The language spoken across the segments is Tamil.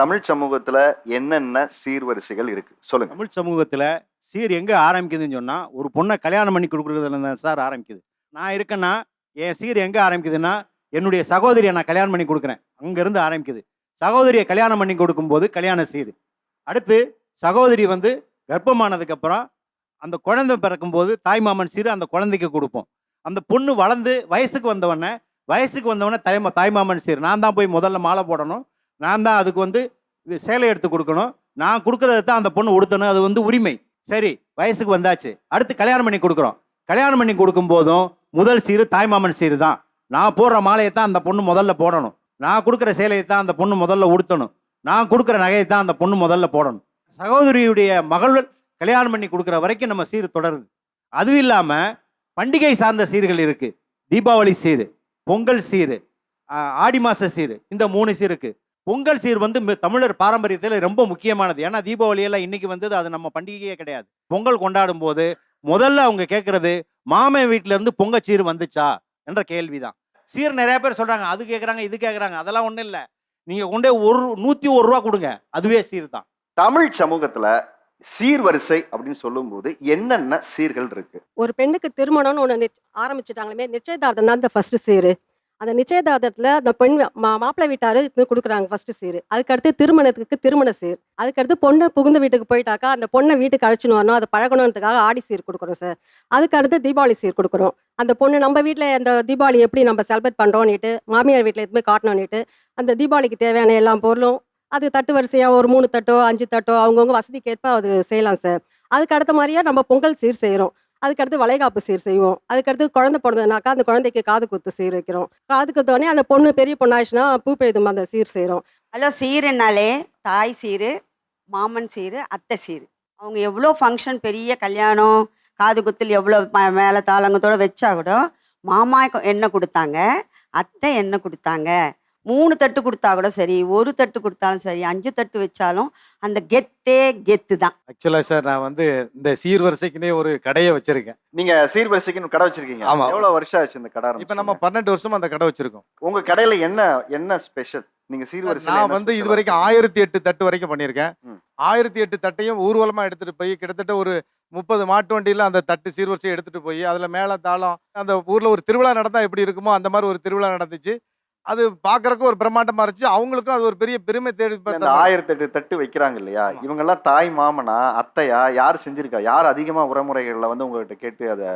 தமிழ் சமூகத்துல என்னென்ன சீர்வரிசைகள் இருக்கு? சொல்லுங்க. தமிழ் சமூகத்தில் சீர் எங்கே ஆரம்பிக்குதுன்னு சொன்னால் ஒரு பொண்ணை கல்யாணம் பண்ணி கொடுக்குறதுல தான் சார் ஆரம்பிக்குது. நான் இருக்கேன்னா என் சீர் எங்கே ஆரம்பிக்குதுன்னா என்னுடைய சகோதரியை நான் கல்யாணம் பண்ணி கொடுக்குறேன். அங்கேருந்து ஆரம்பிக்குது. சகோதரியை கல்யாணம் பண்ணி கொடுக்கும்போது கல்யாண சீர். அடுத்து சகோதரி வந்து கர்ப்பமானதுக்கப்புறம் அந்த குழந்தை பிறக்கும்போது தாய்மாமன் சீர் அந்த குழந்தைக்கு கொடுப்போம். அந்த பொண்ணு வளர்ந்து வயசுக்கு வந்தவொடனே வயசுக்கு வந்தவொடனே தாய்மா தாய்மாமன் சீர். நான் தான் போய் முதல்ல மாலை போடணும். நான் தான் அதுக்கு வந்து சேலை எடுத்து கொடுக்கணும். நான் கொடுக்குறத தான் அந்த பொண்ணு உடுத்தணும். அது வந்து உரிமை. சரி வயசுக்கு வந்தாச்சு. அடுத்து கல்யாணம் பண்ணி கொடுக்குறோம். கல்யாணம் பண்ணி கொடுக்கும் போதும் முதல் சீரு தாய்மாமன் சீரு தான். நான் போடுற மாலையை தான் அந்த பொண்ணு முதல்ல போடணும். நான் கொடுக்குற சேலையை தான் அந்த பொண்ணு முதல்ல உடுத்தணும். நான் கொடுக்குற நகையை தான் அந்த பொண்ணு முதல்ல போடணும். சகோதரியுடைய மகள் கல்யாணம் பண்ணி கொடுக்குற வரைக்கும் நம்ம சீர் தொடருது. அதுவும் இல்லாமல் பண்டிகை சார்ந்த சீர்கள் இருக்குது தீபாவளி சீர் பொங்கல் சீர் ஆடி மாத சீர் இந்த மூணு சீருக்கு. பொங்கல் சீர் வந்து தமிழர் பாரம்பரியத்தில் ரொம்ப முக்கியமானது. ஏன்னா தீபாவளி எல்லாம் இன்னைக்கு வந்தது அது நம்ம பண்டிகையே கிடையாது. பொங்கல் கொண்டாடும் போது முதல்ல அவங்க கேட்கறது மாமன் வீட்ல இருந்து பொங்கல் சீர் வந்துச்சா? என்ற கேள்விதான். சீர் நிறைய பேர் சொல்றாங்க. அது கேட்குறாங்க இது கேட்குறாங்க. அதெல்லாம் ஒன்றும் இல்லை. நீங்க கொண்டே ஒரு நூத்தி ஒரு ரூபா கொடுங்க. அதுவே சீர் தான். தமிழ் சமூகத்துல சீர்வரிசை அப்படின்னு சொல்லும்போது என்னென்ன சீர்கள் இருக்கு? ஒரு பெண்ணுக்கு திருமணம்னு ஒன்று ஆரம்பிச்சிட்டாங்களுமே நிச்சயதார்த்தம் தான் இந்த ஃபர்ஸ்ட் சீரு. அந்த நிச்சயதார்த்தத்தில் அந்த பெண் மா மாப்பிள்ளை வீட்டார் இது கொடுக்குறாங்க ஃபர்ஸ்ட் சீர். அதுக்கடுத்து திருமணத்துக்கு திருமண சீர். அதுக்கடுத்து பொண்ணு புகுந்த வீட்டுக்கு போயிட்டாக்கா அந்த பொண்ணை வீட்டுக்கு அழைச்சின்னு வரணும். அது பழகணுன்றதுக்காக ஆடி சீர் கொடுக்குறோம் சார் அதுக்கடுத்து தீபாவளி சீர் கொடுக்குறோம் அந்த பொண்ணு நம்ம வீட்டில் அந்த தீபாவளி எப்படி நம்ம செலிப்ரேட் பண்ணுறோன்னுட்டு மாமியார் வீட்டில் எதுவுமே காட்டணும்னுட்டு அந்த தீபாவளிக்கு தேவையான எல்லா பொருளும் அது தட்டு வரிசையாக ஒரு மூணு தட்டோ அஞ்சு தட்டோ அவங்கவுங்க வசதிக்கேற்ப அது செய்யலாம் சார் அதுக்கு அடுத்த மாதிரியா நம்ம பொங்கல் சீர் செய்கிறோம் அதுக்கடுத்து வளைகாப்பு சீர் செய்வோம். அதுக்கடுத்து குழந்தை பிறந்ததுனாக்கா அந்த குழந்தைக்கு காது குத்து சீர் வைக்கிறோம். காது குத்தோடனே அந்த பொண்ணு பெரிய பொண்ணாச்சுன்னா பூ பெய்தும் அந்த சீர் செய்கிறோம் ஹலோ சீருனாலே தாய் சீரு மாமன் சீரு அத்தை சீரு. அவங்க எவ்வளோ ஃபங்க்ஷன் பெரிய கல்யாணம் காது குத்தில் எவ்வளோ மேலே தாளங்கத்தோடு வச்சா கூட மாமா எண்ணெய் கொடுத்தாங்க அத்தை எண்ணெய் கொடுத்தாங்க? மூணு தட்டு கொடுத்தா கூட சரி ஒரு தட்டு கொடுத்தாலும் சரி அஞ்சு தட்டு வச்சாலும் அந்த கெத்தே கெத்து தான். ஆக்சுவலாக சார் நான் வந்து இந்த சீர்வரிசைக்குனே ஒரு கடையை வச்சிருக்கேன். நீங்க சீர்வரிசைக்குன்னு கடை வச்சிருக்கீங்க. ஆமா. எவ்வளவு வருஷம் ஆச்சு இந்த கடை இப்போ நம்ம? பன்னெண்டு வருஷமா அந்த கடை வச்சிருக்கோம். உங்க கடையில என்ன என்ன ஸ்பெஷல் நீங்க சீர்வரிசை நான் வந்து இது வரைக்கும் ஆயிரத்தி எட்டு தட்டு வரைக்கும் பண்ணியிருக்கேன். ஆயிரத்தி எட்டு தட்டையும் ஊர்வலமா எடுத்துட்டு போய் கிட்டத்தட்ட ஒரு முப்பது மாட்டு வண்டியில அந்த தட்டு சீர்வரிசையை எடுத்துட்டு போய் அதுல மேல தாளம் அந்த ஊர்ல ஒரு திருவிழா நடந்தா எப்படி இருக்குமோ அந்த மாதிரி ஒரு திருவிழா நடந்துச்சு. அது பாக்குறதுக்கு ஒரு பிரம்மாண்டமா இருந்துச்சு. அவங்களுக்கும் அது ஒரு பெரிய பெருமை தேடி இந்த ஆயிரத்தி எட்டு தட்டு வைக்கிறாங்க இல்லையா? ஆமா. இவங்க எல்லாம் தாய் மாமனா அத்தையா யார் செஞ்சிருக்கா? யார் அதிகமா உறமுறைகள்ல வந்து உங்ககிட்ட கேட்டு அதை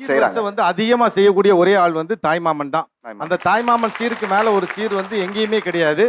சீர்வரிசை வந்து அதிகமா செய்யக்கூடிய ஒரே ஆள் வந்து தாய்மாமன் தான். தாய் அந்த தாய்மாமன் சீருக்கு மேல ஒரு சீர் வந்து எங்கேயுமே கிடையாது.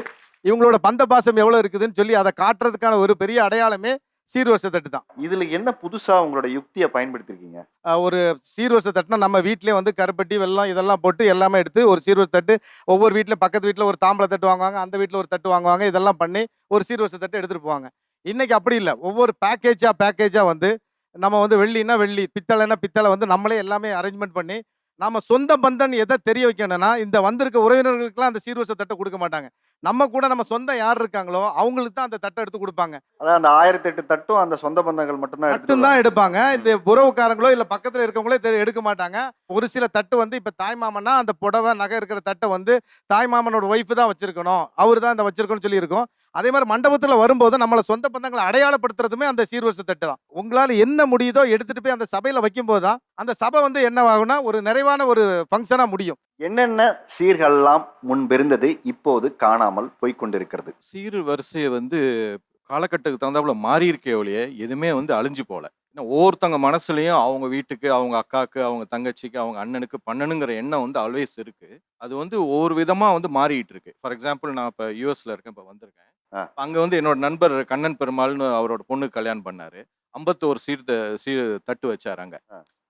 இவங்களோட பந்த பாசம் எவ்வளவு இருக்குதுன்னு சொல்லி அதை காட்டுறதுக்கான ஒரு பெரிய அடையாளமே சீர்வரிசை தட்டு தான். இதுல என்ன புதுசா உங்களோட யுக்தியை பயன்படுத்திருக்கீங்க? ஒரு சீர்வரிசை தட்டுனா நம்ம வீட்லயே வந்து கருப்பட்டி வெல்லம் இதெல்லாம் போட்டு எல்லாமே எடுத்து ஒரு சீர்வரிசை தட்டு ஒவ்வொரு வீட்ல பக்கத்து வீட்ல ஒரு தாம்பளை தட்டு வாங்குவாங்க அந்த வீட்ல ஒரு தட்டு வாங்குவாங்க இதெல்லாம் பண்ணி ஒரு சீர்வரிசை தட்டு எடுத்துட்டு போவாங்க. இன்னைக்கு அப்படி இல்லை. ஒவ்வொரு பேக்கேஜா பேக்கேஜா வந்து நம்ம வந்து வெள்ளினா வெள்ளி பித்தளைனா பித்தளை வந்து நம்மளே எல்லாமே அரேஞ்ச்மெண்ட் பண்ணி நாம சொந்த பந்தன் எதை தெரிய வைக்கணும்னா இந்த வந்திருக்க உறவினர்களுக்கெல்லாம் அந்த சீர்வரிசை தட்டை கொடுக்க மாட்டாங்க. நம்ம கூட நம்ம சொந்தம் யார் இருக்காங்களோ அவங்களுக்கு தான் அந்த தட்டை எடுத்து கொடுப்பாங்க. அதான் அந்த ஆயிரத்தி எட்டு தட்டும் அந்த சொந்த பந்தங்கள் மட்டும்தான் மட்டும்தான் எடுப்பாங்க. இந்த உறவுக்காரங்களோ இல்ல பக்கத்துல இருக்கவங்களோ எடுக்க மாட்டாங்க. ஒரு சில தட்டு வந்து இப்ப தாய்மாமன்னா அந்த புடவை நகை இருக்கிற தட்டை வந்து தாய்மாமனோட ஒய்ஃப் தான் வச்சிருக்கணும். அவர் தான் இந்த வச்சிருக்கணும்னு சொல்லி இருக்கோம் அதே மாதிரி மண்டபத்துல வரும்போது நம்மள சொந்த பந்தங்களை அடையாளப்படுத்துறதுமே அந்த சீர்வரிசை தட்டு தான். உங்களால என்ன முடியுதோ எடுத்துட்டு போய் அந்த சபையில வைக்கும் போது தான் அந்த சபை வந்து என்ன ஆகும்னா ஒரு நிறைவான ஒரு ஃபங்க்ஷனா முடியும். என்னென்ன சீர்கள்லாம் முன்பிருந்தது இப்போது காணாமல் போய்க் கொண்டிருக்கிறது சீர் வரிசையை வந்து காலகட்டத்துக்கு தகுந்தாப்புல மாறி இருக்கே ஒழிய எதுவுமே வந்து அழிஞ்சு போல ஏன்னா ஒவ்வொருத்தவங்க மனசுலயும் அவங்க வீட்டுக்கு அவங்க அக்காவுக்கு அவங்க தங்கச்சிக்கு அவங்க அண்ணனுக்கு பண்ணணுங்கிற எண்ணம் வந்து ஆல்வேஸ் இருக்கு. அது வந்து ஒவ்வொரு விதமா வந்து மாறிட்டு இருக்கு ஃபார் எக்ஸாம்பிள் நான் இப்போ யூஎஸ்ல இருக்கேன் இப்போ வந்திருக்கேன். அங்க வந்து என்னோட நண்பர் கண்ணன் பெருமாள்னு அவரோட பொண்ணுக்கு கல்யாணம் பண்ணாரு. ஐம்பத்தோரு சீர் சீர் தட்டு வச்சாரு அங்க.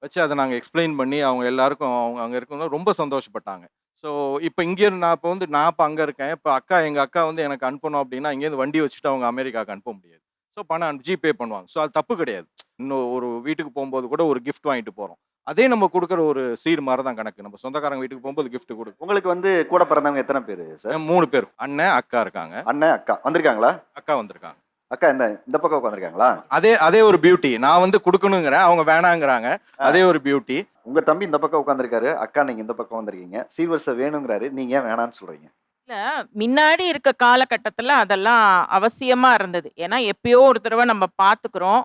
வச்சு அதை நாங்கள் எக்ஸ்பிளைன் பண்ணி அவங்க எல்லாருக்கும் அவங்க அங்கே இருக்கவங்க ரொம்ப சந்தோஷப்பட்டாங்க. ஸோ இப்போ இங்கே நான் இப்போ வந்து நான் இப்போ அங்கே இருக்கேன். இப்போ அக்கா எங்கள் அக்கா வந்து எனக்கு அனுப்பணும் அப்படின்னா இங்கேருந்து வண்டி வச்சுட்டு அவங்க அமெரிக்காவுக்கு அனுப்ப முடியாது. ஸோ பணம் ஜிபே பண்ணுவாங்க. ஸோ அது தப்பு கிடையாது. இன்னும் ஒரு வீட்டுக்கு போகும்போது கூட ஒரு gift வாங்கிட்டு போகிறோம் அதே நம்ம கொடுக்குற ஒரு சீர் மாதிரி தான் கணக்கு. நம்ம சொந்தக்காரங்க வீட்டுக்கு போகும்போது gift கொடுக்கும் உங்களுக்கு வந்து கூட பிறந்தவங்க எத்தனை பேரு சார் மூணு பேர். அண்ணன் அக்கா இருக்காங்க. அண்ணன் அக்கா. வந்திருக்காங்களா? அக்கா வந்திருக்காங்க. அக்கா இந்த இந்த பக்கம் உட்காந்துருக்காங்களா அதே அதே ஒரு பியூட்டி நான் வந்து கொடுக்கணுங்கிறேன் அவங்க வேணாங்கிறாங்க. அதே ஒரு பியூட்டி உங்க தம்பி இந்த பக்கம் உட்காந்துருக்காரு அக்கா நீங்க இந்த பக்கம் வந்திருக்கீங்க. சீர்வரிசை வேணுங்கிறாரு நீங்க ஏன் வேணாம்னு சொல்றீங்க? இல்ல முன்னாடி இருக்க காலகட்டத்துல அதெல்லாம் அவசியமா இருந்தது. ஏன்னா எப்பயோ ஒரு தடவை நம்ம பார்த்துக்கிறோம்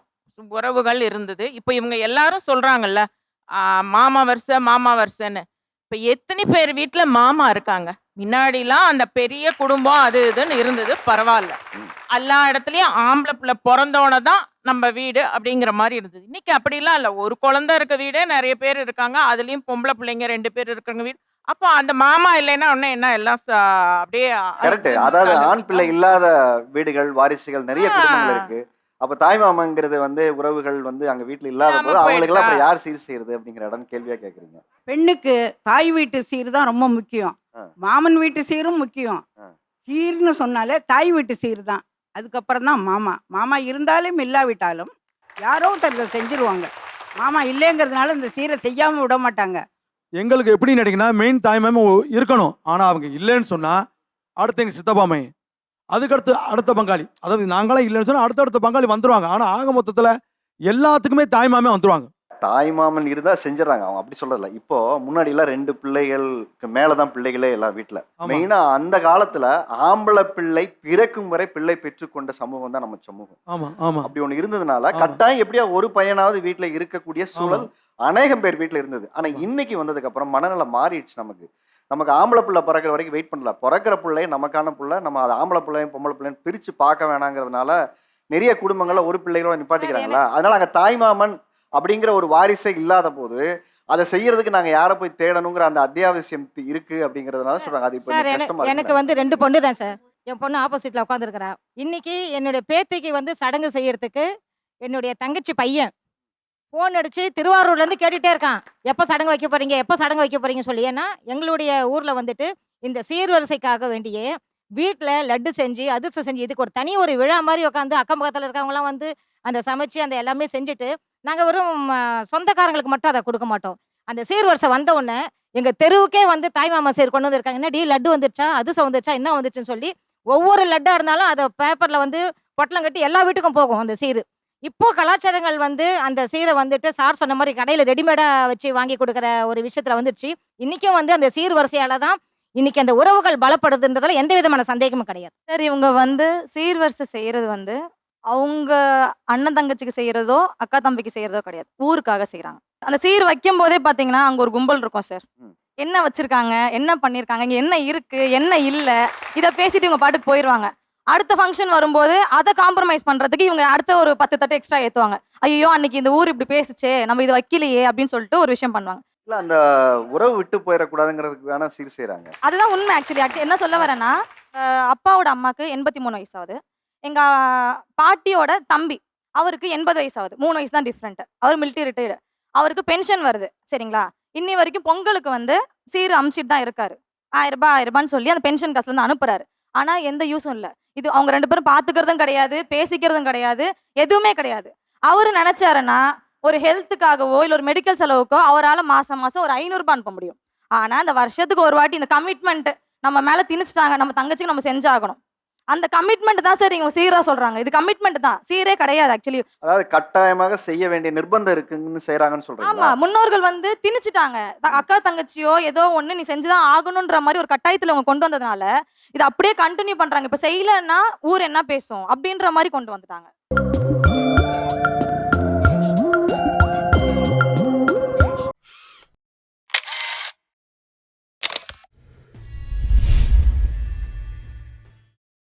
உறவுகள் இருந்தது. இப்போ இவங்க எல்லாரும் சொல்றாங்கல்ல மாமா வருஷ மாமா வருஷன்னு இப்போ எத்தனை பேர் வீட்ல மாமா இருக்காங்க? முன்னாடிலாம் அந்த பெரிய குடும்பம் அது இதுன்னு இருந்தது பரவாயில்ல. எல்லா இடத்துலயும் ஆம்பளை பிள்ளை பிறந்தோன தான் நம்ம வீடு அப்படிங்கிற மாதிரி இருந்தது. இன்னைக்கு அப்படிலாம் இல்லை. ஒரு குழந்தை இருக்க வீடே நிறைய பேர் இருக்காங்க. அதுலயும் பொம்பளை பிள்ளைங்க ரெண்டு பேர் இருக்கிறவங்க வீடு. அப்போ அந்த மாமா இல்லைன்னா ஒன்றும் என்ன எல்லாம் அப்படியே கரெக்ட் அதாவது ஆண் பிள்ளை இல்லாத வீடுகள் வாரிசுகள் நிறைய குடும்பங்கள் இருக்கு. அப்ப தாய் மாமங்கிறது வந்து உறவுகள் வந்து அங்க வீட்டுல இல்லாத போது அவங்களுக்கு எல்லாம் அப்புறம்? யார் சீர் செய்யறது அப்படிங்கிற இடம் கேள்வியா கேக்குறீங்க? பெண்ணுக்கு தாய் வீட்டு சீர் தான் ரொம்ப முக்கியம். மாமன் வீட்டு சீரும் முக்கியம். சீர்னு சொன்னாலே தாய் வீட்டு சீர் தான். அதுக்கப்புறம் தான் மாமா. மாமா இருந்தாலும் இல்லாவிட்டாலும் யாரோ ஒருத்தர் செஞ்சிருவாங்க. மாமா இல்லைங்கிறதுனால இந்த சீரை செய்யாம விட மாட்டாங்க. எங்களுக்கு எப்படி நினைக்கினா மெயின் தாய்மாமே இருக்கணும். ஆனால் அவங்க இல்லைன்னு சொன்னால் அடுத்து எங்கள் சித்தப்பாமை அதுக்கடுத்து அடுத்த பங்காளி. அதாவது நாங்களாம் இல்லைன்னு சொன்னால் அடுத்தடுத்த பங்காளி வந்துருவாங்க. ஆனால் ஆக மொத்தத்தில் எல்லாத்துக்குமே தாய்மாமே வந்துருவாங்க. தாய் மாமன் இருந்தா செஞ்சிடறாங்க. அவங்க அப்படி சொல்றதில்ல இப்போ முன்னாடி எல்லாம் ரெண்டு பிள்ளைகளுக்கு மேலதான் பிள்ளைகளே எல்லாம் வீட்டுல. மெயினா அந்த காலத்துல ஆம்பளை பிள்ளை பிறக்கும் வரை பிள்ளை பெற்றுக்கொண்ட சமூகம் தான் நம்ம சமூகம். ஆமாம் ஆமாம் அப்படி ஒண்ணு இருந்ததுனால. கட்டாயம் எப்படியா ஒரு பையனாவது வீட்டுல இருக்கக்கூடிய சூழல். அநேகம் பேர் வீட்டுல இருந்தது. ஆனா. இன்னைக்கு வந்ததுக்கு அப்புறம் மனநிலை மாறிடுச்சு நமக்கு. நமக்கு ஆம்பளை பிள்ளை பிறக்கிற வரைக்கும் வெயிட் பண்ணல. பிறக்கிற பிள்ளை நமக்கான பிள்ளை நம்ம அது ஆம்பளை பிள்ளையும் பொம்பளை பிள்ளைன்னு பிரிச்சு பார்க்க வேணாங்கிறதுனால நிறைய குடும்பங்கள்ல ஒரு பிள்ளைகளோட நிப்பாட்டிக்கிறாங்களா? அதனால அங்க தாய்மாமன் அப்படிங்கிற ஒரு வாரிசே இல்லாத போது அதை செய்யறதுக்கு நாங்க யாரை போய் தேடணுங்கிற அந்த அத்தியாவசியம் இருக்கு அப்படிங்கறதுனால சொல்றாங்க. அது இப்போ எனக்கு வந்து ரெண்டு பொண்ணு தான் சார். என் பொண்ணு ஆப்போசிட்ல உட்காந்துருக்கிறா இன்னைக்கு என்னுடைய பேத்திக்கு வந்து சடங்கு செய்யறதுக்கு என்னுடைய தங்கச்சி பையன் ஃபோன் அடித்து திருவாரூர்லேருந்து கேட்டுகிட்டே இருக்கான். எப்போ சடங்கு வைக்க போகிறீங்க எப்போ சடங்கு வைக்க போகிறீங்க சொல்லி. ஏன்னா எங்களுடைய ஊரில் வந்துட்டு இந்த சீர்வரிசைக்காக வேண்டியே வீட்டில் லட்டு செஞ்சு அதிர்ஷ்டம் செஞ்சு இதுக்கு ஒரு தனி ஒரு விழா மாதிரி உட்காந்து அக்கம் பக்கத்தில் இருக்கவங்களாம் வந்து அந்த சமைச்சு அந்த எல்லாமே செஞ்சுட்டு நாங்கள் வெறும் சொந்தக்காரங்களுக்கு மட்டும் அதை கொடுக்க மாட்டோம். அந்த சீர்வரிசை வந்த உடனே எங்கள் தெருவுக்கே வந்து தாய்மாமா சீர் கொண்டு வந்திருக்காங்க. என்னடி லட்டு வந்துருச்சா? அதிர்ஷ்டம் வந்துருச்சா? என்ன வந்துச்சுன்னு சொல்லி ஒவ்வொரு லட்டாக இருந்தாலும் அதை பேப்பரில் வந்து பொட்டலம் கட்டி எல்லா வீட்டுக்கும் போகும் அந்த சீர். இப்போ கலாச்சாரங்கள் வந்து அந்த சீரை வந்துட்டு சார் சொன்ன மாதிரி கடையில ரெடிமேடா வச்சு வாங்கி கொடுக்குற ஒரு விஷயத்துல வந்துருச்சு. இன்னைக்கும் வந்து அந்த சீர் வரிசையால தான் இன்னைக்கு அந்த உறவுகள் பலப்படுதுன்றதுல எந்த விதமான சந்தேகமும் கிடையாது. சார் இவங்க வந்து சீர்வரிசை செய்யறது வந்து அவங்க அண்ணன் தங்கச்சிக்கு செய்யறதோ அக்கா தம்பிக்கு செய்யறதோ கிடையாது. ஊருக்காக செய்றாங்க. அந்த சீர் வைக்கும் போதே பாத்தீங்கன்னா அங்க ஒரு கும்பல் இருக்கும் சார். என்ன வச்சிருக்காங்க? என்ன பண்ணிருக்காங்க? இங்க என்ன இருக்கு? என்ன இல்ல? இத பேசிட்டு இவங்க பாட்டுக்கு போயிருவாங்க. அடுத்த ஃபங்க்ஷன் வரும்போது அதை காம்ப்ரமைஸ் பண்றதுக்கு இவங்க அடுத்த ஒரு பத்து தட்டு எக்ஸ்ட்ரா ஏத்துவாங்க. ஐயோ அன்னைக்கு இந்த ஊர் இப்படி பேசுச்சே நம்ம இது வைக்கலையே அப்படின்னு சொல்லிட்டு ஒரு விஷயம் பண்ணுவாங்க. இல்ல அந்த உறவு விட்டு போயிடக்கூடாதுங்கிறதுக்கு தானே சீர் செய்றாங்க. அதுதான் உண்மை ஆக்சுவலி ஆக்சுவலி என்ன சொல்ல வரேன்னா அப்பாவோட அம்மாக்கு எண்பத்தி மூணு வயசு ஆகுது எங்க பாட்டியோட தம்பி அவருக்கு எண்பது வயசு ஆகுது மூணு வயசு தான் டிஃப்ரெண்ட் அவர் மிலிட்டரி ரிட்டையர்டு அவருக்கு பென்ஷன் வருது சரிங்களா? இன்னி வரைக்கும் பொங்கலுக்கு வந்து சீர் அமிச்சிட்டு தான் இருக்காரு. ஆயிரம் ரூபாய் ஆயிரம் ரூபான்னு சொல்லி அந்த பென்ஷன் காசுல இருந்து அனுப்புறாரு. ஆனா எந்த யூஸும் இல்லை. இது அவங்க ரெண்டு பேரும் பார்த்துக்கிறதும் கிடையாது பேசிக்கிறதும் கிடையாது எதுவுமே கிடையாது. அவர் நினச்சாருன்னா ஒரு ஹெல்த்துக்காகவோ இல்லை ஒரு மெடிக்கல் செலவுக்கோ அவரால் மாதம் மாதம் ஒரு ஐநூறுரூபா அனுப்ப முடியும். ஆனால் அந்த வருஷத்துக்கு ஒரு வாட்டி இந்த கமிட்மெண்ட் நம்ம மேலே திணிச்சிட்டாங்க நம்ம தங்கச்சிக்கு நம்ம செஞ்சாகணும். அந்த கமிட்மெண்ட் தான் சார் இவங்க சீரா சொல்றாங்க. இது கமிட்மெண்ட் தான். சீரே கிடையாது ஆக்சுவலி அதாவது கட்டாயமாக செய்ய வேண்டிய நிர்பந்தம் இருக்குன்னு செய்றாங்கன்னு ஆமா சொல்றீங்களா முன்னோர்கள் வந்து திணிச்சிட்டாங்க. அக்கா தங்கச்சியோ ஏதோ ஒண்ணு நீ செஞ்சுதான் ஆகணுன்ற மாதிரி ஒரு கட்டாயத்துல அவங்க கொண்டு வந்ததுனால இது அப்படியே கண்டினியூ பண்றாங்க. இப்ப செய்யலன்னா ஊர் என்ன பேசும் அப்படின்ற மாதிரி கொண்டு வந்துட்டாங்க.